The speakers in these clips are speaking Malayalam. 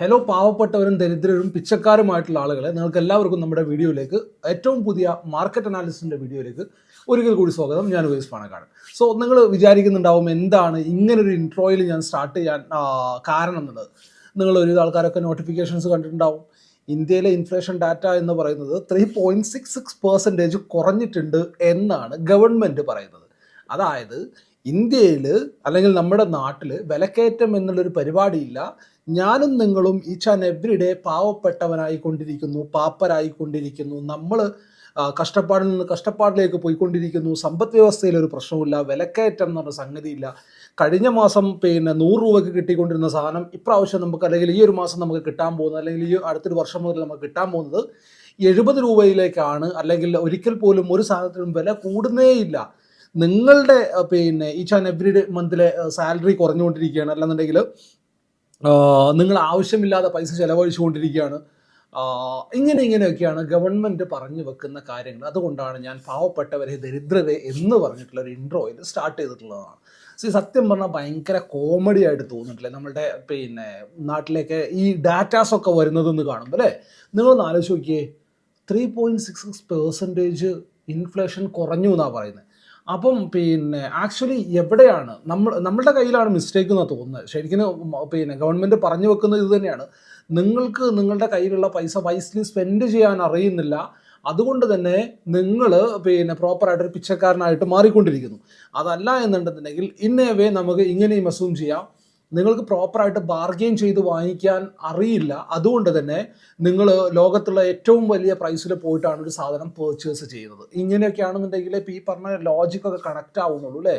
ഹലോ പാവപ്പെട്ടവരും ദരിദ്രരും പിച്ചക്കാരുമായിട്ടുള്ള ആളുകളെ നിങ്ങൾക്ക് എല്ലാവർക്കും നമ്മുടെ വീഡിയോയിലേക്ക് ഏറ്റവും പുതിയ മാർക്കറ്റ് അനാലിസിന്റെ വീഡിയോയിലേക്ക് ഒരിക്കൽ കൂടി സ്വാഗതം. ഞാൻ ഉവേസ് പാണക്കാട്. സോ നിങ്ങൾ വിചാരിക്കുന്നുണ്ടാവും എന്താണ് ഇങ്ങനൊരു ഇൻട്രോയിൽ ഞാൻ സ്റ്റാർട്ട് ചെയ്യാൻ കാരണം എന്നുള്ളത്. നിങ്ങൾ ഒരു ആൾക്കാരൊക്കെ നോട്ടിഫിക്കേഷൻസ് കണ്ടിട്ടുണ്ടാവും. ഇന്ത്യയിലെ ഇൻഫ്ലേഷൻ ഡാറ്റ എന്ന് പറയുന്നത് three point six six percentage കുറഞ്ഞിട്ടുണ്ട് എന്നാണ് ഗവൺമെന്റ് പറയുന്നത്. അതായത് ഇന്ത്യയിൽ അല്ലെങ്കിൽ നമ്മുടെ നാട്ടിൽ വിലക്കയറ്റം എന്നുള്ളൊരു പരിപാടിയില്ല. ഞാനും നിങ്ങളും ഈച്ച് ആൻഡ് എവ്രി ഡേ പാവപ്പെട്ടവനായിക്കൊണ്ടിരിക്കുന്നു പാപ്പരായിക്കൊണ്ടിരിക്കുന്നു. നമ്മൾ കഷ്ടപ്പാടിൽ നിന്ന് കഷ്ടപ്പാടിലേക്ക് പോയിക്കൊണ്ടിരിക്കുന്നു. സമ്പദ് വ്യവസ്ഥയിൽ ഒരു പ്രശ്നമില്ല വിലക്കയറ്റം എന്ന് പറഞ്ഞ സംഗതിയില്ല. കഴിഞ്ഞ മാസം പിന്നെ നൂറ് രൂപയ്ക്ക് കിട്ടിക്കൊണ്ടിരുന്ന സാധനം ഇപ്രാവശ്യം നമുക്ക് അല്ലെങ്കിൽ ഈ ഒരു മാസം നമുക്ക് കിട്ടാൻ പോകുന്നത് അല്ലെങ്കിൽ ഈ അടുത്തൊരു വർഷം മുതൽ നമുക്ക് കിട്ടാൻ പോകുന്നത് എഴുപത് രൂപയിലേക്കാണ്. അല്ലെങ്കിൽ ഒരിക്കൽ പോലും ഒരു സാധനത്തിനും വില കൂടുന്നേയില്ല. നിങ്ങളുടെ പിന്നെ ഈച്ച് ആൻഡ് എവറി ഡേ മന്തിലെ സാലറി കുറഞ്ഞുകൊണ്ടിരിക്കുകയാണ്. അല്ലെന്നുണ്ടെങ്കിൽ നിങ്ങൾ ആവശ്യമില്ലാതെ പൈസ ചെലവഴിച്ചുകൊണ്ടിരിക്കുകയാണ്. ഇങ്ങനെ ഇങ്ങനെയൊക്കെയാണ് ഗവൺമെന്റ് പറഞ്ഞു വെക്കുന്ന കാര്യങ്ങൾ. അതുകൊണ്ടാണ് ഞാൻ പാവപ്പെട്ടവരെ ദരിദ്രരെ എന്ന് പറഞ്ഞിട്ടുള്ള ഒരു ഇൻട്രോയിൽ സ്റ്റാർട്ട് ചെയ്തിട്ടുള്ളതാണ്. സീ സത്യം പറഞ്ഞാൽ ഭയങ്കര കോമഡി ആയിട്ട് തോന്നിട്ടില്ലേ നമ്മളുടെ പിന്നെ നാട്ടിലേക്ക് ഈ ഡാറ്റാസ് ഒക്കെ വരുന്നതെന്ന് കാണുമ്പോൾ അല്ലേ? നിങ്ങളൊന്ന് ആലോചിച്ച് നോക്കിയേ three point six six percentage inflation കുറഞ്ഞു എന്നാണ് പറയുന്നത് അപ്പം പിന്നെ ആക്ച്വലി എവിടെയാണ്? നമ്മൾ നമ്മളുടെ കയ്യിലാണ് മിസ്റ്റേക്ക് എന്നാണ് തോന്നുന്നത്. ശരിക്കും പിന്നെ ഗവൺമെന്റ് പറഞ്ഞു വെക്കുന്നത് ഇത് തന്നെയാണ്. നിങ്ങൾക്ക് നിങ്ങളുടെ കയ്യിലുള്ള പൈസ വൈസ്ലി സ്പെൻഡ് ചെയ്യാൻ അറിയുന്നില്ല. അതുകൊണ്ട് തന്നെ നിങ്ങൾ പിന്നെ പ്രോപ്പറായിട്ടൊരു പിച്ചക്കാരനായിട്ട് മാറിക്കൊണ്ടിരിക്കുന്നു. അതല്ല എന്നുണ്ടെന്നുണ്ടെങ്കിൽ ഇന്നേവേ നമുക്ക് ഇങ്ങനെയും അസ്യൂം ചെയ്യാം. നിങ്ങൾക്ക് പ്രോപ്പറായിട്ട് ബാർഗെയിൻ ചെയ്ത് വാങ്ങിക്കാൻ അറിയില്ല. അതുകൊണ്ട് തന്നെ നിങ്ങൾ ലോകത്തുള്ള ഏറ്റവും വലിയ പ്രൈസിൽ പോയിട്ടാണ് ഒരു സാധനം പേർച്ചേസ് ചെയ്യുന്നത്. ഇങ്ങനെയൊക്കെയാണെന്നുണ്ടെങ്കിൽ ഇപ്പോൾ ഈ പറഞ്ഞ ലോജിക്കൊക്കെ കണക്റ്റ് ആവുന്നുള്ളൂ അല്ലേ?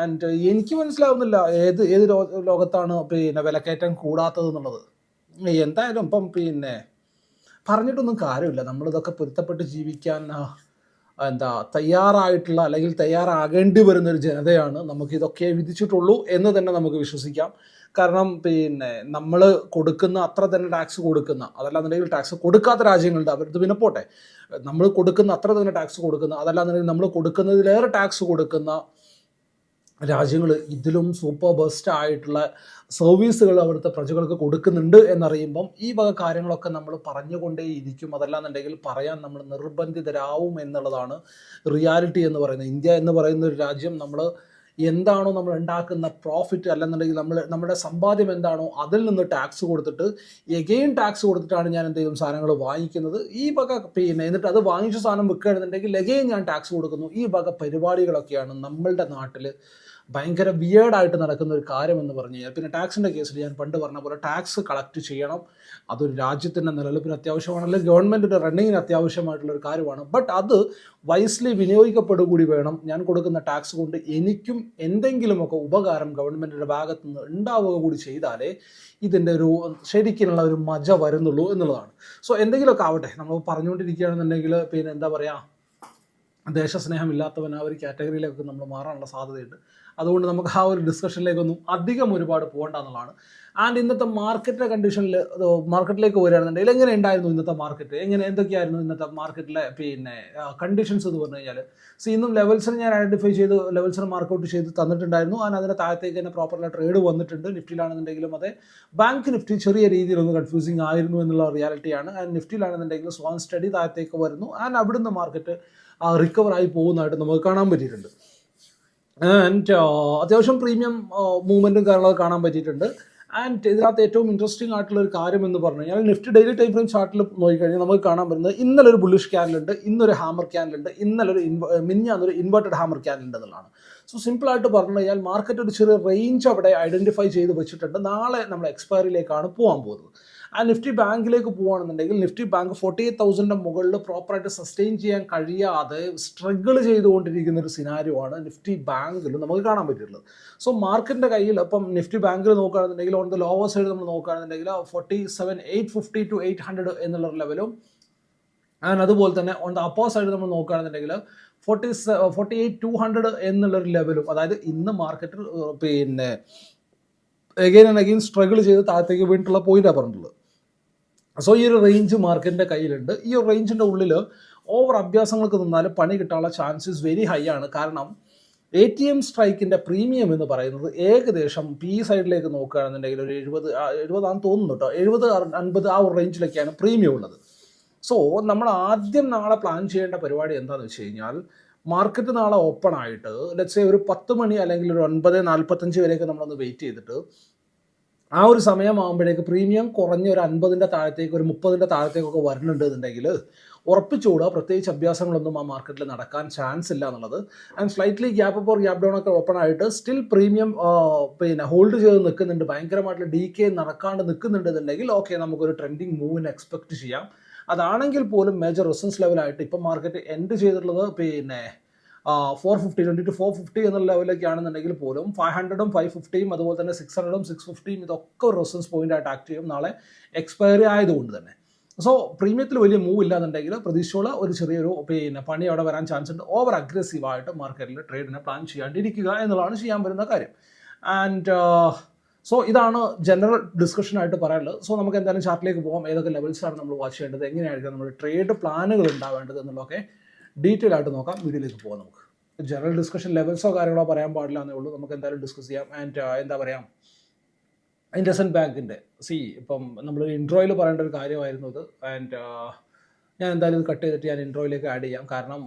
ആൻഡ് എനിക്ക് മനസ്സിലാവുന്നില്ല ഏത് ഏത് ലോകത്താണ് പിന്നെ വിലക്കയറ്റം കൂടാത്തത് എന്നുള്ളത്. എന്തായാലും ഇപ്പം പിന്നെ പറഞ്ഞിട്ടൊന്നും കാര്യമില്ല. നമ്മളിതൊക്കെ പൊരുത്തപ്പെട്ട് ജീവിക്കാൻ എന്താ തയ്യാറായിട്ടുള്ള അല്ലെങ്കിൽ തയ്യാറാകേണ്ടി വരുന്ന ഒരു ജനതയാണ് നമുക്ക് ഇതൊക്കെ വിധിച്ചിട്ടുള്ളൂ എന്ന് തന്നെ നമുക്ക് വിശ്വസിക്കാം. കാരണം പിന്നെ നമ്മൾ കൊടുക്കുന്ന അത്ര തന്നെ ടാക്സ് കൊടുക്കുന്ന അതല്ലാന്നുണ്ടെങ്കിൽ ടാക്സ് കൊടുക്കാത്ത രാജ്യങ്ങളുണ്ട്. അവരത് പിന്നെ പോട്ടെ. നമ്മൾ കൊടുക്കുന്ന അത്ര തന്നെ ടാക്സ് കൊടുക്കുന്ന അതല്ലാന്നുണ്ടെങ്കിൽ നമ്മൾ കൊടുക്കുന്നതിലേറെ ടാക്സ് കൊടുക്കുന്ന രാജ്യങ്ങൾ ഇതിലും സൂപ്പർ ബെസ്റ്റ് ആയിട്ടുള്ള സർവീസുകൾ അവിടുത്തെ പ്രജകൾക്ക് കൊടുക്കുന്നുണ്ട് എന്നറിയുമ്പം ഈ വക കാര്യങ്ങളൊക്കെ നമ്മൾ പറഞ്ഞുകൊണ്ടേയിരിക്കും. അതല്ലാന്നുണ്ടെങ്കിൽ പറയാൻ നമ്മൾ നിർബന്ധിതരാവും എന്നുള്ളതാണ് റിയാലിറ്റി എന്ന് പറയുന്നത്. ഇന്ത്യ എന്ന് പറയുന്ന ഒരു രാജ്യം നമ്മൾ എന്താണോ നമ്മൾ ഉണ്ടാക്കുന്ന പ്രോഫിറ്റ് അല്ലെന്നുണ്ടെങ്കിൽ നമ്മൾ നമ്മുടെ സമ്പാദ്യം എന്താണോ അതിൽ നിന്ന് ടാക്സ് കൊടുത്തിട്ട് എഗെയിൻ ടാക്സ് കൊടുത്തിട്ടാണ് ഞാൻ എന്തെങ്കിലും സാധനങ്ങൾ വാങ്ങിക്കുന്നത്. ഈ വക പിന്നെ എന്നിട്ട് അത് വാങ്ങിച്ച സാധനം വിൽക്കുകയാണെന്നുണ്ടെങ്കിൽ എഗെയിൻ ഞാൻ ടാക്സ് കൊടുക്കുന്നു. ഈ വക പരിപാടികളൊക്കെയാണ് നമ്മളുടെ നാട്ടിൽ ഭയങ്കര വിയേർഡായിട്ട് നടക്കുന്ന ഒരു കാര്യം എന്ന് പറഞ്ഞു കഴിഞ്ഞാൽ പിന്നെ ടാക്സിന്റെ കേസിൽ ഞാൻ പണ്ട് പറഞ്ഞ പോലെ ടാക്സ് കളക്ട് ചെയ്യണം. അതൊരു രാജ്യത്തിന്റെ നിലനിൽപ്പിന് അത്യാവശ്യമാണ് അല്ലെങ്കിൽ ഗവൺമെന്റിന്റെ റണ്ണിങ്ങിന് അത്യാവശ്യമായിട്ടുള്ള ഒരു കാര്യമാണ്. ബട്ട് അത് വൈസ്ലി വിനിയോഗിക്കപ്പെടുക കൂടി വേണം ഞാൻ കൊടുക്കുന്ന ടാക്സ് കൊണ്ട് എനിക്കും എന്തെങ്കിലുമൊക്കെ ഉപകാരം ഗവൺമെന്റിന്റെ ഭാഗത്തു നിന്ന് ഉണ്ടാവുക കൂടി ചെയ്താലേ ഇതിന്റെ ഒരു ശരിക്കുള്ള ഒരു മജ വരുന്നുള്ളൂ എന്നുള്ളതാണ്. സോ എന്തെങ്കിലുമൊക്കെ ആവട്ടെ നമ്മൾ പറഞ്ഞുകൊണ്ടിരിക്കുകയാണെന്നുണ്ടെങ്കിൽ പിന്നെ എന്താ പറയുക ദേശസ്നേഹം ഇല്ലാത്തവൻ ആ ഒരു കാറ്റഗറിയിലേക്ക് നമ്മൾ മാറാനുള്ള സാധ്യതയുണ്ട്. അതുകൊണ്ട് നമുക്ക് ആ ഒരു ഡിസ്കഷനിലേക്കൊന്നും അധികം ഒരുപാട് പോകണ്ട എന്നുള്ളതാണ്. ആൻഡ് ഇന്നത്തെ മാർക്കറ്റിലെ കണ്ടീഷനിൽ മാർക്കറ്റിലേക്ക് വരികയാണെന്നുണ്ടെങ്കിൽ എങ്ങനെ ഉണ്ടായിരുന്നു ഇന്നത്തെ മാർക്കറ്റ് എങ്ങനെ എന്തൊക്കെയായിരുന്നു ഇന്നത്തെ മാർക്കറ്റിലെ പിന്നെ കണ്ടീഷൻസ് എന്ന് പറഞ്ഞു കഴിഞ്ഞാൽ സി ഇന്നും ലെവൽസിന് ഞാൻ ഐഡന്റിഫൈ ചെയ്ത് ലെവൽസിന് മാർക്കൗട്ട് ചെയ്ത് തന്നിട്ടുണ്ടായിരുന്നു. ആൻഡ് അതിന്റെ താഴത്തേക്ക് തന്നെ പ്രോപ്പർലി ട്രേഡ് വന്നിട്ടുണ്ട്. നിഫ്റ്റിയിലാണെന്നുണ്ടെങ്കിലും അതെ ബാങ്ക് നിഫ്റ്റി ചെറിയ രീതിയിൽ ഒന്ന് കൺഫ്യൂസിങ് ആയിരുന്നു എന്നുള്ള റിയാലിറ്റിയാണ് ആൻഡ് നിഫ്റ്റിയിലാണെന്നുണ്ടെങ്കിൽ സ്വാൻ സ്റ്റഡി താഴത്തേക്ക് വരുന്നു. ആൻഡ് അവിടുന്ന് മാർക്കറ്റ് റിക്കവർ ആയി പോകുന്നതായിട്ട് നമുക്ക് കാണാൻ പറ്റിയിട്ടുണ്ട്. ആൻഡ് അത്യാവശ്യം പ്രീമിയം മൂവ്മെന്റും കാര്യങ്ങളൊക്കെ കാണാൻ പറ്റിയിട്ടുണ്ട്. ആൻഡ് ഇതിനകത്ത് ഏറ്റവും ഇൻട്രസ്റ്റിംഗ് ആയിട്ടുള്ള ഒരു കാര്യം എന്ന് പറഞ്ഞു കഴിഞ്ഞാൽ നിഫ്റ്റി ഡെയിലി ടൈം ഫ്രെയിം ചാർട്ടിൽ നോക്കിക്കഴിഞ്ഞാൽ നമുക്ക് കാണാൻ പറ്റുന്നത് ഇന്നലെ ഒരു ബുള്ളിഷ് ക്യാനലുണ്ട് ഇന്നൊരു ഹാമർ ക്യാനലുണ്ട് ഇന്നലെ ഒരു ഇൻവ മിനിഞ്ഞാന്നൊരു ഇൻവേർട്ടഡ് ഹാമർ ക്യാനലുണ്ട് എന്നുള്ളതാണ്. സോ സിമ്പിളായിട്ട് പറഞ്ഞു കഴിഞ്ഞാൽ മാർക്കറ്റ് ഒരു ചെറിയ റേഞ്ച് അവിടെ ഐഡന്റിഫൈ ചെയ്ത് വെച്ചിട്ടുണ്ട്. നാളെ നമ്മൾ എക്സ്പയറിയിലേക്കാണ് പോകാൻ പോകുന്നത്. ആ നിഫ്റ്റി ബാങ്കിലേക്ക് പോവുകയാണെന്നുണ്ടെങ്കിൽ നിഫ്റ്റി ബാങ്ക് ഫോർട്ടി എയ്റ്റ് തൗസൻഡിന്റെ മുകളിൽ പ്രോപ്പറായിട്ട് സസ്റ്റെയിൻ ചെയ്യാൻ കഴിയാതെ സ്ട്രഗിൾ ചെയ്തുകൊണ്ടിരിക്കുന്ന ഒരു സിനാരിയോ ആണ് നിഫ്റ്റി ബാങ്കിൽ നമുക്ക് കാണാൻ പറ്റിയിട്ടുള്ളത്. സോ മാർക്കറ്റിന്റെ കയ്യിൽ ഇപ്പം നിഫ്റ്റി ബാങ്കിൽ നോക്കുകയാണെന്നുണ്ടെങ്കിൽ ഓൺ ദ ലോവർ സൈഡ് നമ്മൾ നോക്കുകയാണെന്നുണ്ടെങ്കിൽ forty seven eight fifty two eight hundred എന്നുള്ള ലെവലും ആൻഡ് അതുപോലെ തന്നെ ഓൺ ദ അപ്പോ സൈഡ് നമ്മൾ നോക്കുകയാണെന്നുണ്ടെങ്കിൽ forty forty eight two hundred എന്നുള്ളൊരു ലെവലും അതായത് ഇന്ന് മാർക്കറ്റ് പിന്നെ എഗെയിൻ ആൻഡ് അഗെയിൻ സ്ട്രഗിൾ ചെയ്ത് താഴത്തേക്ക് വീണിട്ടുള്ള പോയിന്റാണ് പറഞ്ഞിട്ടുള്ളത്. സോ ഈ ഒരു റേഞ്ച് മാർക്കറ്റിന്റെ കയ്യിലുണ്ട്. ഈ ഒരു റേഞ്ചിന്റെ ഉള്ളിൽ ഓവർ അഭ്യാസങ്ങൾക്ക് നിന്നാൽ പണി കിട്ടാനുള്ള ചാൻസസ് വെരി ഹൈ ആണ്. കാരണം എ ടി എം സ്ട്രൈക്കിന്റെ പ്രീമിയം എന്ന് പറയുന്നത് ഏകദേശം പി സൈഡിലേക്ക് നോക്കുകയാണെന്നുണ്ടെങ്കിൽ ഒരു എഴുപത് എഴുപതാണെന്ന് തോന്നുന്നു കേട്ടോ. എഴുപത് അൻപത് ആ ഒരു റേഞ്ചിലൊക്കെയാണ് പ്രീമിയം ഉള്ളത്. സോ നമ്മൾ ആദ്യം നാളെ പ്ലാൻ ചെയ്യേണ്ട പരിപാടി എന്താണെന്ന് വെച്ച് കഴിഞ്ഞാൽ മാർക്കറ്റ് നാളെ ഓപ്പൺ ആയിട്ട് ലെറ്റ്സ് ഒരു പത്ത് മണി അല്ലെങ്കിൽ ഒരു ഒൻപത് നാൽപ്പത്തഞ്ച് വരെയൊക്കെ നമ്മളൊന്ന് വെയിറ്റ് ചെയ്തിട്ട് ആ ഒരു സമയമാകുമ്പോഴേക്ക് പ്രീമിയം കുറഞ്ഞ ഒരു അൻപതിന്റെ താഴത്തേക്ക് ഒരു മുപ്പതിന്റെ താഴത്തേക്കൊക്കെ വരുന്നുണ്ട് എന്നുണ്ടെങ്കിൽ ഉറപ്പിച്ചുകൂടുക പ്രത്യേകിച്ച് അഭ്യാസങ്ങളൊന്നും ആ മാർക്കറ്റിൽ നടക്കാൻ ചാൻസ് ഇല്ല എന്നുള്ളത്. And slightly gap up or gap down ഒക്കെ ഓപ്പൺ ആയിട്ട് സ്റ്റിൽ പ്രീമിയം പിന്നെ ഹോൾഡ് ചെയ്ത് നിൽക്കുന്നുണ്ട്. ഭയങ്കരമായിട്ടുള്ള ഡി കെ നടക്കാണ്ട് നിൽക്കുന്നുണ്ട് എന്നുണ്ടെങ്കിൽ ഓക്കെ നമുക്കൊരു ട്രെൻഡിങ് മൂവിന് എക്സ്പെക്ട് ചെയ്യാം. അതാണെങ്കിൽ പോലും മേജർ റെസിസ്റ്റൻസ് ലെവലായിട്ട് ഇപ്പം മാർക്കറ്റ് എൻഡ് ചെയ്തിട്ടുള്ളത് പിന്നെ four fifty twenty two four fifty എന്നുള്ള ലെവലൊക്കെ ആണെന്നുണ്ടെങ്കിൽ പോലും ഫൈവ് ഹൺഡ്രഡും ഫൈവ് ഫിഫ്റ്റിയും അതുപോലെ തന്നെ സിക്സ് ഹൺഡ്രഡും സിക്സ് ഫിഫ്റ്റിയും ഇതൊക്കെ ഒരു റെസിസ്റ്റൻസ് പോയിന്റ് ആയിട്ട് ആക്ട് ചെയ്യും നാളെ എക്സ്പയറി ആയതുകൊണ്ട് തന്നെ. സോ പ്രീമിയത്തിൽ വലിയ മൂവ് ഇല്ലാന്നുണ്ടെങ്കിൽ പ്രതീക്ഷയുള്ള ഒരു ചെറിയൊരു പിന്നെ പണി അവിടെ വരാൻ ചാൻസ് ഉണ്ട്. ഓവർ അഗ്രസീവായിട്ട് മാർക്കറ്റിൽ ട്രേഡിനെ പ്ലാൻ ചെയ്യാണ്ടിരിക്കുക എന്നുള്ളതാണ് ചെയ്യാൻ പറ്റുന്ന കാര്യം. ആൻഡ് സോ ഇതാണ് ജനറൽ ഡിസ്കഷൻ ആയിട്ട് പറയാനുള്ളത്. സോ നമുക്ക് എന്തായാലും ചാർട്ടിലേക്ക് പോകാം ഏതൊക്കെ ലെവൽസാണ് നമ്മൾ വാച്ച് ചെയ്യേണ്ടത്? എങ്ങനെയായിരിക്കും നമ്മുടെ ട്രേഡ് പ്ലാനുകൾ ഉണ്ടാവേണ്ടത് എന്നുള്ളതൊക്കെ ഡീറ്റെയിൽ ആയിട്ട് നോക്കാം. വീഡിയോയിലേക്ക് പോകാം നമുക്ക്. ജനറൽ ഡിസ്കഷൻ ലെവൽസോ കാര്യങ്ങളോ പറയാൻ പാടില്ല എന്നേ ഉള്ളൂ. നമുക്ക് എന്തായാലും ഡിസ്കസ് ചെയ്യാം. ആൻഡ് എന്താ പറയാം? ഇൻഡസൻ ബാങ്കിന്റെ സി ഇപ്പം നമ്മൾ ഇൻട്രോയിൽ പറയേണ്ട ഒരു കാര്യമായിരുന്നു ഇത് ആൻഡ് ഞാൻ എന്തായാലും ഇത് കട്ട് ചെയ്തിട്ട് ഞാൻ ഇൻട്രോയിലേക്ക് ആഡ് ചെയ്യാം. കാരണം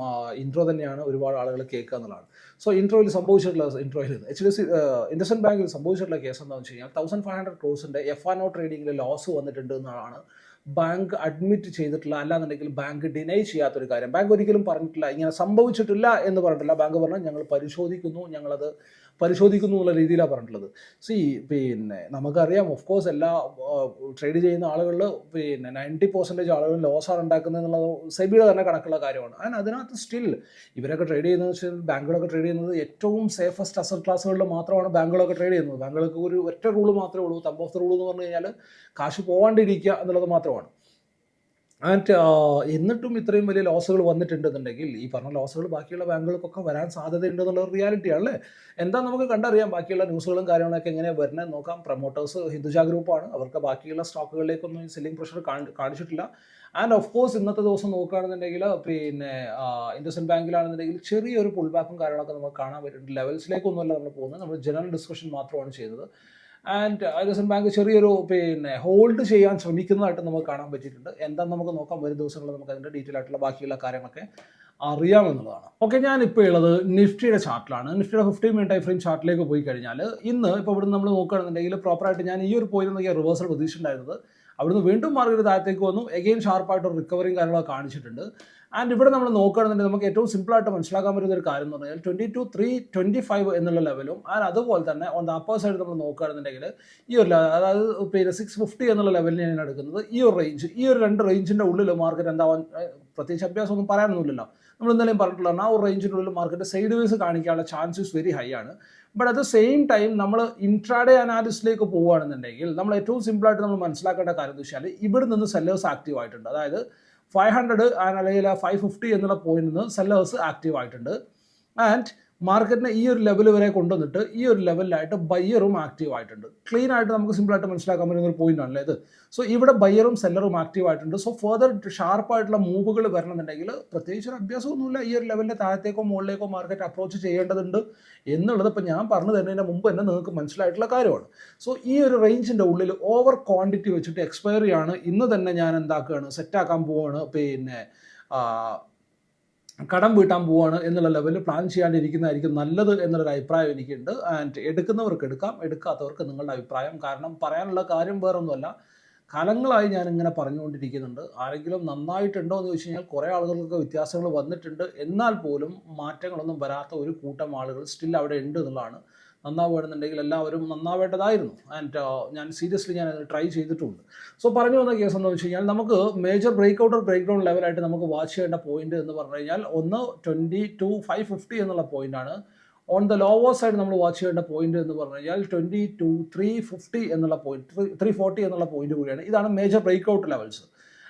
ഇൻട്രോ തന്നെയാണ് ഒരുപാട് ആളുകൾ കേൾക്കുക എന്നുള്ളതാണ്. സോ ഇൻട്രോയിൽ സംഭവിച്ചിട്ടുള്ള ഇൻട്രോയിൽ എച്ച് ഡി സി ഇൻഡസ്ഇൻഡ് ബാങ്കിൽ സംഭവിച്ചിട്ടുള്ള കേസ് എന്താണെന്ന് വെച്ച് കഴിഞ്ഞാൽ തൗസൻഡ് ഫൈവ് ഹൺഡ്രഡ് ക്രോസിന്റെ എഫ് ആർ ഒ ട്രേഡിങ്ങിൽ ലോസ് വന്നിട്ടുണ്ട് എന്നാണ് ബാങ്ക് അഡ്മിറ്റ് ചെയ്തിട്ടില്ല അല്ലാന്നുണ്ടെങ്കിൽ ബാങ്ക് ഡിനൈ ചെയ്യാത്തൊരു കാര്യം. ബാങ്ക് ഒരിക്കലും പറഞ്ഞിട്ടില്ല ഇങ്ങനെ സംഭവിച്ചിട്ടില്ല എന്ന് പറഞ്ഞിട്ടില്ല. ബാങ്ക് പറഞ്ഞാൽ ഞങ്ങൾ പരിശോധിക്കുന്നു ഞങ്ങളത് പരിശോധിക്കുന്നു എന്നുള്ള രീതിയിലാണ് പറഞ്ഞിട്ടുള്ളത്. സി പിന്നെ നമുക്കറിയാം ഓഫ് കോഴ്സ് എല്ലാ ട്രേഡ് ചെയ്യുന്ന ആളുകളിൽ പിന്നെ നയന്റി പെർസെന്റേജ് ആളുകൾ ലോസാണ് ഉണ്ടാക്കുന്നത് എന്നുള്ളത് സെബിയുടെ തന്നെ കണക്കുള്ള കാര്യമാണ്. അതിന് അതിനകത്ത് സ്റ്റിൽ ഇവരൊക്കെ ട്രേഡ് ചെയ്യുന്നത് വെച്ചാൽ ബാങ്കുകളൊക്കെ ട്രേഡ് ചെയ്യുന്നത് ഏറ്റവും സേഫസ്റ്റ് അസറ്റ് ക്ലാസ്സുകളിൽ മാത്രമാണ് ബാങ്കുകളൊക്കെ ട്രേഡ് ചെയ്യുന്നത്. ബാങ്കുകൾക്ക് ഒരു ഒറ്റ റൂൾ മാത്രമേ ഉള്ളൂ. തമ്പ് ഓഫ് ദ റൂൾ എന്ന് പറഞ്ഞു കഴിഞ്ഞാൽ കാശ് പോകാണ്ടിരിക്കുക എന്നുള്ളത് മാത്രമാണ്. ആൻഡ് എന്നിട്ടും ഇത്രയും വലിയ ലോസുകൾ വന്നിട്ടുണ്ടെന്നുണ്ടെങ്കിൽ ഈ പറഞ്ഞ ലോസുകൾ ബാക്കിയുള്ള ബാങ്കുകൾക്കൊക്കെ വരാൻ സാധ്യതയുണ്ട് എന്നുള്ള റിയാലിറ്റിയാണ് അല്ലേ എന്താ നമുക്ക് കണ്ടറിയാം ബാക്കിയുള്ള ന്യൂസുകളും കാര്യങ്ങളൊക്കെ എങ്ങനെ വരണം നോക്കാം. പ്രൊമോട്ടേഴ്സ് ഹിന്ദുജ ഗ്രൂപ്പാണ് അവർക്ക് ബാക്കിയുള്ള സ്റ്റോക്കുകളിലേക്കൊന്നും സെല്ലിംഗ് പ്രഷർ കാണിച്ചിട്ടില്ല. ആൻഡ് ഓഫ് കോഴ്സ് ഇന്നത്തെ ദിവസം നോക്കുകയാണെന്നുണ്ടെങ്കിൽ പിന്നെ ഇൻഡസ്ഇൻഡ് ബാങ്കിലാണെന്നുണ്ടെങ്കിൽ ചെറിയൊരു പുൾ ബാക്കും കാര്യങ്ങളൊക്കെ നമുക്ക് കാണാൻ പറ്റുന്നുണ്ട് ലെവൽസിലേക്കൊന്നുമല്ല നമ്മൾ പോകുന്നത്. നമ്മൾ ജനറൽ ഡിസ്കഷൻ മാത്രമാണ് ചെയ്തത് ആൻഡ് റിസർവ് ബാങ്ക് ചെറിയൊരു പിന്നെ ഹോൾഡ് ചെയ്യാൻ ശ്രമിക്കുന്നതായിട്ട് നമുക്ക് കാണാൻ പറ്റിയിട്ടുണ്ട്. എന്താണെന്ന് നമുക്ക് നോക്കാം. വരും ദിവസങ്ങളിൽ നമുക്ക് അതിന്റെ ഡീറ്റെയിൽ ആയിട്ടുള്ള ബാക്കിയുള്ള കാര്യങ്ങളൊക്കെ അറിയാമെന്നുള്ളതാണ്. ഓക്കെ ഞാൻ ഇപ്പോൾ ഉള്ളത് നിഫ്റ്റിയുടെ ചാർട്ടിലാണ് നിഫ്റ്റിയുടെ ഫിഫ്റ്റി മിനിറ്റ് ടൈം ഫ്രെയിം ചാർട്ടിലേക്ക് പോയി കഴിഞ്ഞാൽ ഇന്ന് ഇപ്പോൾ ഇവിടെ നമ്മൾ നോക്കുകയാണെന്നുണ്ടെങ്കിൽ പ്രോപ്പറായിട്ട് ഞാൻ ഈ ഒരു പോയിന്റ് നോക്കിയ റിവേഴ്സൽ പ്രതീക്ഷ ഉണ്ടായിരുന്നത് അവിടുന്ന് വീണ്ടും മാർക്കറ്റ് താഴത്തേക്ക് വന്നു. എഗെയിൻ ഷാർപ്പായിട്ട് ഒരു റിക്കവറിയും കാര്യങ്ങളൊക്കെ കാണിച്ചിട്ടുണ്ട്. ആൻഡ് ഇവിടെ നമ്മൾ നോക്കുകയാണെന്നുണ്ടെങ്കിൽ നമുക്ക് ഏറ്റവും സിമ്പിളായിട്ട് മനസ്സിലാക്കാൻ പറ്റുന്ന ഒരു കാര്യം എന്ന് പറഞ്ഞാൽ twenty two three twenty five എന്നുള്ള ലെവലും ആൻഡ് അതുപോലെ തന്നെ ഓൺ ദ അപ്പർ സൈഡ് നമ്മൾ നോക്കുകയാണെന്നുണ്ടെങ്കിൽ ഈ ഒരു ലെവൽ അതായത് പിന്നെ സിക്സ് ഫിഫ്റ്റി എന്നുള്ള ലെവലിൽ ഞാൻ എടുക്കുന്നത്. ഈ ഒരു റേഞ്ച് ഈ ഒരു രണ്ട് റേഞ്ചിന്റെ ഉള്ളിൽ മാർക്കറ്റ് എന്താവാൻ പ്രത്യേകിച്ച് അഭ്യാസമൊന്നും പറയാനൊന്നുമില്ലല്ലോ. നമ്മൾ ഇന്നലെയും പറഞ്ഞിട്ടുള്ള ആ ഒരു റേഞ്ചിന്റെ ഉള്ളിൽ മാർക്കറ്റ് സൈഡ് വേസ് കാണിക്കാനുള്ള ചാൻസസ് വെരി ഹൈ ആണ്. But at the same time നമ്മൾ ഇൻട്രാഡേ അനാലിസിലേക്ക് പോവുകയാണെന്നുണ്ടെങ്കിൽ നമ്മൾ ഏറ്റവും സിമ്പിളായിട്ട് നമ്മൾ മനസ്സിലാക്കേണ്ട കാര്യം എന്ന് വെച്ചാൽ ഇവിടെ നിന്ന് സെല്ലേഴ്സ് ആക്റ്റീവ് ആയിട്ടുണ്ട്. അതായത് ഫൈവ് ഹൺഡ്രഡ് അല്ലെങ്കിൽ ഫൈവ് ഫിഫ്റ്റി എന്നുള്ള പോയിന്റിൽ നിന്ന് സെല്ലേഴ്സ് ആക്റ്റീവ് ആയിട്ടുണ്ട്. ആൻഡ് മാർക്കറ്റിനെ ഈ ഒരു ലെവൽ വരെ കൊണ്ടുവന്നിട്ട് ഈ ഒരു ലെവലിലായിട്ട് ബയ്യറും ആക്റ്റീവ് ആയിട്ടുണ്ട്. ക്ലീൻ ആയിട്ട് നമുക്ക് സിമ്പിളായിട്ട് മനസ്സിലാക്കാൻ പറ്റുന്ന ഒരു പോയിന്റ് ആണല്ലേ ഇത്. സോ ഇവിടെ ബയ്യറും സെല്ലറും ആക്റ്റീവ് ആയിട്ടുണ്ട്. സോ ഫർദർ ഷാർപ്പായിട്ടുള്ള മൂവുകൾ വരണമെന്നുണ്ടെങ്കിൽ പ്രത്യേകിച്ച് ഒരു അഭ്യാസമൊന്നുമില്ല. ഈ ഒരു ലെവലിന്റെ താഴത്തേക്കോ മുകളിലേക്കോ മാർക്കറ്റ് അപ്രോച്ച് ചെയ്യേണ്ടതുണ്ട് എന്നുള്ളത് ഇപ്പോൾ ഞാൻ പറഞ്ഞു തരുന്നതിന് മുമ്പ് തന്നെ നിങ്ങൾക്ക് മനസ്സിലായിട്ടുള്ള കാര്യമാണ്. സോ ഈ ഒരു റേഞ്ചിന്റെ ഉള്ളിൽ ഓവർ ക്വാണ്ടിറ്റി വെച്ചിട്ട് എക്സ്പയറി ആണ് ഇന്ന് തന്നെ ഞാൻ എന്താക്കുകയാണ്? സെറ്റാക്കാൻ പോവാണ്. പിന്നെ കടം വീട്ടാൻ പോവാണ് എന്നുള്ള ലെവലിൽ പ്ലാൻ ചെയ്യാണ്ടിരിക്കുന്നതായിരിക്കും നല്ലത് എന്നുള്ളൊരു അഭിപ്രായം എനിക്കുണ്ട്. ആൻഡ് എടുക്കുന്നവർക്ക് എടുക്കാം എടുക്കാത്തവർക്ക് നിങ്ങളുടെ അഭിപ്രായം. കാരണം പറയാനുള്ള കാര്യം വേറൊന്നുമല്ല. കാലങ്ങളായി ഞാൻ ഇങ്ങനെ പറഞ്ഞുകൊണ്ടിരിക്കുന്നുണ്ട്. ആരെങ്കിലും നന്നായിട്ടുണ്ടോ എന്ന് ചോദിച്ചു കഴിഞ്ഞാൽ കുറേ ആളുകൾക്ക് വ്യത്യാസങ്ങൾ വന്നിട്ടുണ്ട്. എന്നാൽ പോലും മാറ്റങ്ങളൊന്നും വരാത്ത ഒരു കൂട്ടം ആളുകൾ സ്റ്റിൽ അവിടെ ഉണ്ട് എന്നുള്ളതാണ് നന്നാവുകയാണെന്നുണ്ടെങ്കിൽ എല്ലാവരും നന്നാവേണ്ടതായിരുന്നു. ആൻഡ് ഞാൻ സീരിയസ്ലി ഞാൻ ട്രൈ ചെയ്തിട്ടുണ്ട്. സോ പറഞ്ഞു വന്ന കേസ് എന്ന് വെച്ച് കഴിഞ്ഞാൽ നമുക്ക് major break out break down ലെവലായിട്ട് നമുക്ക് വാച്ച് ചെയ്യേണ്ട പോയിന്റ് എന്ന് പറഞ്ഞു കഴിഞ്ഞാൽ ഒന്ന് ട്വന്റി ടു ഫൈവ് ഫിഫ്റ്റി എന്നുള്ള പോയിന്റാണ് ഓൺ ദ ലോവർ സൈഡ് നമ്മൾ വാച്ച് ചെയ്യേണ്ട പോയിന്റ് എന്ന് പറഞ്ഞു കഴിഞ്ഞാൽ ട്വന്റി ടു ത്രീ ഫിഫ്റ്റി എന്നുള്ള പോയിന്റ് ത്രീ ഫോർട്ടി എന്നുള്ള പോയിന്റ് കൂടിയാണ്. ഇതാണ് major break out levels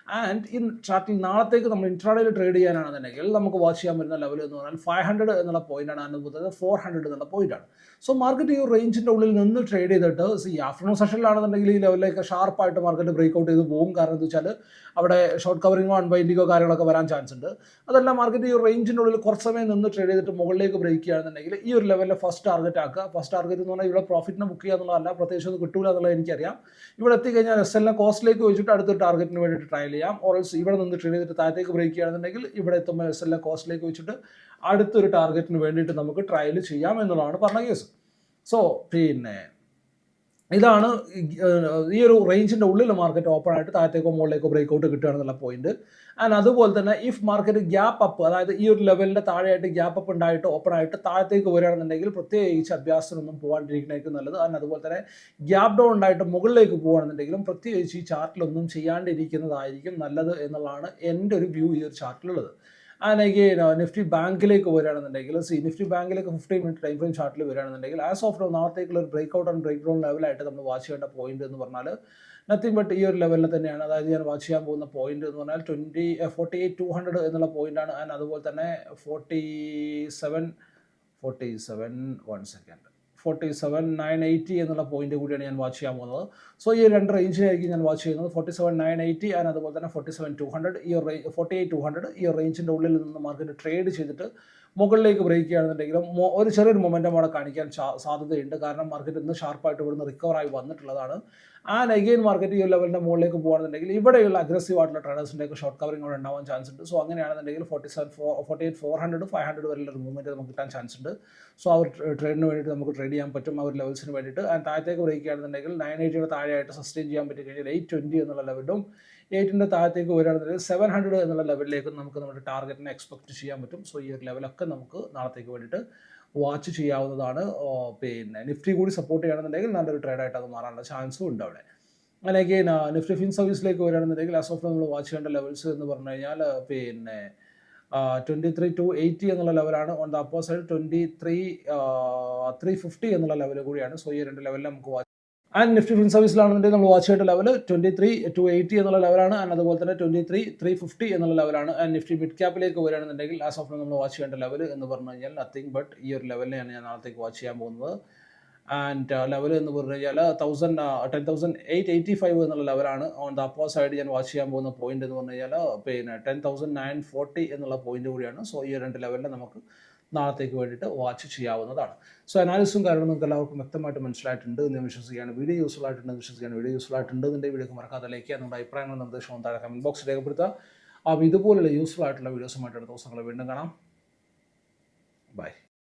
and ഈ ചാർട്ടിൽ നാളത്തേക്ക് നമ്മൾ ഇൻട്രാഡേയിൽ ട്രേഡ് ചെയ്യാനാണെന്നുണ്ടെങ്കിൽ നമുക്ക് വാച്ച് ചെയ്യാൻ പറ്റുന്ന ലെവൽ എന്ന് പറഞ്ഞാൽ ഫൈവ് ഹൺഡ്രഡ് എന്നുള്ള പോയിന്റാണ് അനുഭവത്തത് ഫോർ ഹൺഡ്രഡ് എന്നുള്ള പോയിന്റാണ് സോ മാർക്കറ്റ് ഈ റേഞ്ചിന്റെ ഉള്ളിൽ നിന്ന് ട്രേഡ് ചെയ്തിട്ട് ഈ ആഫ്റ്റർനൂൺ സെഷനിലാണെന്നുണ്ടെങ്കിൽ ഈ ലെവലിലേക്ക് ഷാർപ്പായിട്ട് മാർക്കറ്റ് ബ്രേക്ക് ഔട്ട് ചെയ്ത് പോകും കാരണം എന്താ വെച്ചാൽ അവിടെ ഷോർട്ട് കവറിങ്ങോ അൺബൈൻഡിങ്ങോ കാര്യങ്ങളൊക്കെ വരാൻ ചാൻസ് ഉണ്ട്. അതല്ല മാർക്കറ്റ് ഈ റേഞ്ചിന്റെ ഉള്ളിൽ കുറച്ച് സമയം നിന്ന് ട്രേഡ് ചെയ്തിട്ട് മുകളിലേക്ക് ബ്രേക്ക് ചെയ്യുകയാണെന്നുണ്ടെങ്കിൽ ഈ ഒരു ലെവലിലെ ഫസ്റ്റ് ടാർഗറ്റ് ആക്കുക. ഫസ്റ്റ് ടാർഗറ്റ് എന്ന് പറഞ്ഞാൽ ഇവിടെ പ്രോഫിറ്റിനെ ബുക്ക് ചെയ്യുക എന്നുള്ളതല്ല പ്രത്യേകിച്ച് ഒന്നും കിട്ടൂല എന്നുള്ളത് എനിക്കറിയാം. ഇവിടെ എത്തിക്കഴിഞ്ഞാൽ എസ് എല്ലാം കോസ്റ്റിലേക്ക് വെച്ചിട്ട് അടുത്ത ടാർഗറ്റിന് വേണ്ടിയിട്ട് ട്രയൽ ചെയ്യാം. ഓൾസ് ഇവിടെ നിന്ന് ട്രേഡ് ചെയ്തിട്ട് താഴത്തേക്ക് ബ്രേക്ക് ചെയ്യുകയാണെന്നുണ്ടെങ്കിൽ ഇവിടെ എത്തുമ്പോൾ എസ് എല്ലാം കോസ്റ്റിലേക്ക് വെച്ചിട്ട് അടുത്തൊരു ടാർഗറ്റിന് വേണ്ടിയിട്ട് നമുക്ക് ട്രയൽ ചെയ്യാം എന്നുള്ളതാണ് പറഞ്ഞ കേസ് സോ പിന്നെ ഇതാണ് ഈ- ഒരു റേഞ്ചിന്റെ ഉള്ളിൽ മാർക്കറ്റ് ഓപ്പൺ ആയിട്ട് താഴത്തേക്കോ മുകളിലേക്കോ ബ്രേക്ക് ഔട്ട് കിട്ടുകയാണെന്നുള്ള പോയിന്റ് ആൻഡ് അതുപോലെ തന്നെ ഇഫ് മാർക്കറ്റ് ഗ്യാപ്പ് അപ്പ് അതായത് ഈ ഒരു ലെവലിന്റെ താഴെയായിട്ട് ഗ്യാപ്പ് അപ്പ് ഉണ്ടായിട്ട് ഓപ്പൺ ആയിട്ട് താഴത്തേക്ക് വരികയാണെന്നുണ്ടെങ്കിൽ പ്രത്യേകിച്ച് അഭ്യാസത്തിനൊന്നും പോകാണ്ടിരിക്കുന്നതായിരിക്കും നല്ലത്. ആൻഡ് അതുപോലെ തന്നെ ഗ്യാപ്പ് ഡൗൺ ഉണ്ടായിട്ട് മുകളിലേക്ക് പോകുകയാണെന്നുണ്ടെങ്കിലും പ്രത്യേകിച്ച് ഈ ചാർട്ടിലൊന്നും ചെയ്യാണ്ടിരിക്കുന്നതായിരിക്കും നല്ലത് എന്നുള്ളതാണ് എന്റെ ഒരു വ്യൂ ഈ ഒരു ചാർട്ടിലുള്ളത് അഗെയിൻ നിഫ്റ്റി ബാങ്കിലേക്ക് വരികയാണെന്നുണ്ടെങ്കിൽ സി നിഫ്റ്റി ബാങ്കിലേക്ക് ഫിഫ്റ്റീൻ മിനിറ്റ് ടൈം ഫ്രെയിം ചാർട്ടിൽ വരികയാണെന്നുണ്ടെങ്കിൽ ആസ് ഓഫ് നോ നാളത്തേക്കുള്ള ഒരു break out and break down ലെവലായിട്ട് നമ്മൾ വാച്ച് ചെയ്യേണ്ട പോയിന്റ് എന്ന് പറഞ്ഞാൽ നത്തിങ് ബട്ട് ഈ ഒരു ലെവലിൽ തന്നെയാണ്. അതായത് ഞാൻ വാച്ച് ചെയ്യാൻ പോകുന്ന പോയിന്റ് എന്ന് പറഞ്ഞാൽ twenty forty eight two hundred എന്നുള്ള പോയിന്റാണ് ആൻഡ് അതുപോലെ തന്നെ forty seven forty seven one second forty seven nine eighty എന്നുള്ള പോയിന്റ് കൂടിയാണ് ഞാൻ വാച്ച് ചെയ്യാൻ പോകുന്നത്. സോ ഈ രണ്ട് റേഞ്ചിലായിരിക്കും ഞാൻ വാച്ച് ചെയ്യുന്നത്. Forty seven nine eighty and അതുപോലെ തന്നെ ഫോർട്ടി സെവൻ ടു ഹൺഡ്രഡ്. ഈ ഫോർട്ടി എയ്റ്റ് ടു ഹൺഡ്രഡ് ഈ റേഞ്ചിന്റെ ഉള്ളിൽ നിന്ന് മാർക്കറ്റ് ട്രേഡ് ചെയ്തിട്ട് മുകളിലേക്ക് ബ്രേക്ക് ചെയ്യുകയാണെന്നുണ്ടെങ്കിലും ഒരു ചെറിയൊരു മൊമെന്റം അവിടെ കാണിക്കാൻ സാധ്യതയുണ്ട്. കാരണം മാർക്കറ്റ് ഇന്ന് ഷാർപ്പായിട്ട് ഇവിടുന്ന് റിക്കവറായി വന്നിട്ടുള്ളതാണ്. ആൻഡ് അഗെയിൻ മാർക്കറ്റ് ഈ ലെവലിന്റെ മുകളിലേക്ക് പോകുകയാണെന്നുണ്ടെങ്കിൽ ഇവിടെയുള്ള അഗ്രസീവ് ആയിട്ടുള്ള ട്രേഡേഴ്സിന്റെ ഒക്കെ ഷോർട്ട് കവറിംഗ് അവിടെ ഉണ്ടാവാൻ ചാൻസ് ഉണ്ട്. സോ അങ്ങനെയാണെന്നുണ്ടെങ്കിൽ forty seven four forty eight four hundred five hundred വരെയുള്ള ഒരു മൂവ്മെന്റ് നമുക്ക് കിട്ടാൻ ചാൻസ് ഉണ്ട്. സോ ആ ഒരു ട്രേഡിന് വേണ്ടിയിട്ട് നമുക്ക് ട്രേഡ് ചെയ്യാൻ പറ്റും. അവർ ലെവൽസിന് വേണ്ടിയിട്ട്. ആൻഡ് താഴത്തേക്ക് ബ്രേക്ക് ചെയ്യുകയാണെന്നുണ്ടെങ്കിൽ നയൻ എയ്റ്റിയുടെ താഴെയായിട്ട് സസ്റ്റെയിൻ ചെയ്യാൻ പറ്റി കഴിഞ്ഞാൽ എയ്റ്റ് ട്വന്റി എന്നുള്ള ലെവലും എയ്റ്റിന്റെ താഴത്തേക്ക് വരികയാണെന്നുണ്ടെങ്കിൽ സെവൻ ഹൺഡ്രഡ് എന്നുള്ള ലെവലിലേക്ക് നമുക്ക് നമ്മുടെ ടാർഗറ്റിനെ എക്സ്പെക്ട് ചെയ്യാൻ പറ്റും. സോ ഈ ഒരു ലെവലൊക്കെ നമുക്ക് നാളത്തേക്ക് വേണ്ടിയിട്ട് വാച്ച് ചെയ്യാവുന്നതാണ്. പിന്നെ നിഫ്റ്റി കൂടി സപ്പോർട്ട് ചെയ്യുകയാണെന്നുണ്ടെങ്കിൽ നല്ലൊരു ട്രേഡായിട്ട് അത് മാറാനുള്ള ചാൻസും ഉണ്ട് അവിടെ. അല്ലെങ്കിൽ നിഫ്റ്റി ഫിൻ സർവീസിലേക്ക് വരികയാണെന്നുണ്ടെങ്കിൽ ആസ് ഓഫ് നമ്മൾ വാച്ച് ചെയ്യേണ്ട ലെവൽസ് എന്ന് പറഞ്ഞു കഴിഞ്ഞാൽ പിന്നെ ട്വന്റി ത്രീ ടു എയ്റ്റി എന്നുള്ള ലെവലാണ് on the upper side twenty three three fifty എന്നുള്ള ലെവൽ കൂടിയാണ്. സോ ഈ രണ്ട് ലെവലിൽ നമുക്ക് വാച്ച് ആൻഡ് നിഫ്റ്റി ഫിൻ സർവീസിലാണെന്നുണ്ടെങ്കിൽ നമ്മൾ വാച്ച് ചെയ്യേണ്ട level twenty three two eighty എന്നുള്ള ലെവലാണ് ആൻഡ് അതുപോലെ തന്നെ ട്വന്റി ത്രീ ത്രീ ഫിഫ്റ്റി എന്നുള്ള ലെവലാണ് ആൻഡ് നിഫ്റ്റി മിഡ് ക്യാപ്പിലേക്ക് വരികയാണെന്നുണ്ടെങ്കിൽ ലാസ്റ്റ് ഓഫ് നമ്മൾ വാച്ച് ചെയ്യേണ്ട ലെവൽ എന്ന് പറഞ്ഞു കഴിഞ്ഞാൽ നത്തിങ് ബട്ട് ഈ ഒരു ലെവലിനെയാണ് ഞാൻ നാളത്തേക്ക് വാച്ച് ചെയ്യാൻ പോകുന്നത്. ആൻഡ് ലെവൽ എന്ന് പറഞ്ഞു കഴിഞ്ഞാൽ thousand ten thousand eight eighty five എന്നുള്ള ലെവലാണ് ഓൺ ദ അപ്പോ സൈഡ് ഞാൻ വാച്ച് ചെയ്യാൻ പോകുന്ന പോയിന്റ് എന്ന് പറഞ്ഞു കഴിഞ്ഞാൽ പിന്നെ ടെൻ തൗസൻഡ് നയൻ ഫോർട്ടി എന്നുള്ള പോയിന്റ് കൂടിയാണ്. സോ ഈ രണ്ട് ലെവലിൽ നമുക്ക് നാളത്തേക്ക് വേണ്ടിയിട്ട് വാച്ച് ചെയ്യാവുന്നതാണ്. സോ അനാലിസും കാര്യങ്ങളും നിങ്ങൾക്ക് എല്ലാവർക്കും വ്യക്തമായിട്ട് മനസ്സിലായിട്ടുണ്ട് എന്ന് വിശ്വസിക്കുകയാണ്. വീഡിയോ യൂസ്ഫുൾ ആയിട്ടുണ്ട് വിശ്വസിക്കുകയാണ്. വീഡിയോ യൂസ്ഫുൾ ആയിട്ടുണ്ട് ഇതിന്റെ വീഡിയോ മറക്കാതെ ലൈക്ക് ചെയ്യാൻ നമ്മുടെ അഭിപ്രായങ്ങളും നിർദ്ദേശവും താഴെ കമന്റ് ബോക്സ് രേഖപ്പെടുത്തുക. അപ്പോൾ ഇതുപോലുള്ള യൂസ്ഫുൾ ആയിട്ടുള്ള വീഡിയോസുമായിട്ട് അടുത്ത ദിവസങ്ങൾ വീണ്ടും കാണാം. ബൈ